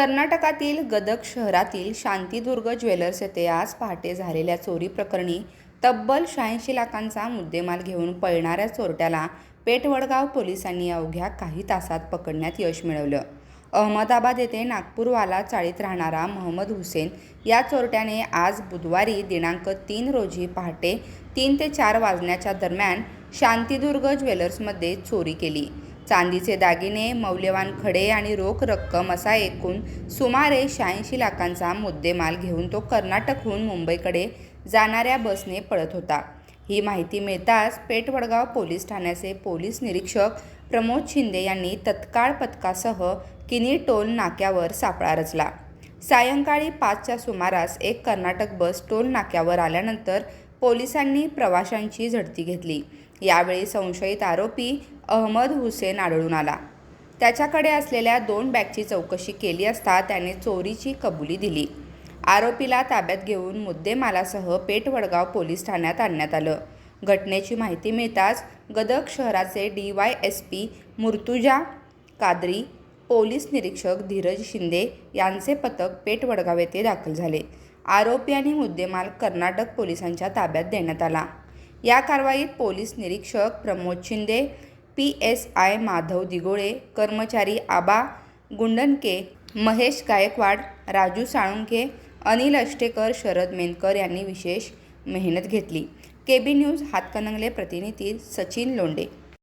कर्नाटकातील गदग शहरातील शांतीदुर्ग ज्वेलर्स येथे आज पहाटे झालेल्या चोरी प्रकरणी तब्बल शहाऐंशी लाखांचा मुद्देमाल घेऊन पळणाऱ्या चोरट्याला पेठवडगाव पोलिसांनी अवघ्या काही तासात पकडण्यात यश मिळवलं. अहमदाबाद येथे नागपूरवाला चाळीत राहणारा मोहम्मद हुसेन या चोरट्याने आज बुधवारी दिनांक तीन रोजी पहाटे तीन ते चार वाजण्याच्या दरम्यान शांतीदुर्ग ज्वेलर्समध्ये चोरी केली. चांदीचे दागिने मौल्यवान खडे आणि रोख रक्कम असा एकूण सुमारे शहाऐंशी लाखांचा मुद्देमाल घेऊन तो कर्नाटकहून मुंबईकडे जाणाऱ्या बसने पळत होता. ही माहिती मिळताच पेठवडगाव पोलीस ठाण्याचे पोलीस निरीक्षक प्रमोद शिंदे यांनी तत्काळ पथकासह किनी टोल नाक्यावर सापळा रचला. सायंकाळी पाचच्या सुमारास एक कर्नाटक बस टोल नाक्यावर आल्यानंतर पोलिसांनी प्रवाशांची झडती घेतली. यावेळी संशयित आरोपी अहमद हुसेन आढळून आला. त्याच्याकडे असलेल्या दोन बॅगची चौकशी केली असता त्याने चोरीची कबुली दिली. आरोपीला ताब्यात घेऊन मुद्देमालासह पेठवडगाव पोलीस ठाण्यात आणण्यात आलं. घटनेची माहिती मिळताच गदग शहराचे D Y S P Murtuza Qadri police निरीक्षक धीरज शिंदे यांचे पथक पेठवडगाव येथे दाखल झाले. आरोपी आणि मुद्देमाल कर्नाटक पोलिसांच्या ताब्यात देण्यात आला. या कारवाईत पोलीस निरीक्षक Pramod Shinde P S I Madhav Digole कर्मचारी आबा गुंडनके महेश गायकवाड राजू साळुंके अनिल अष्टेकर शरद मेनकर यांनी विशेष मेहनत घेतली. केबी न्यूज हातकणंगले प्रतिनिधी सचिन लोंडे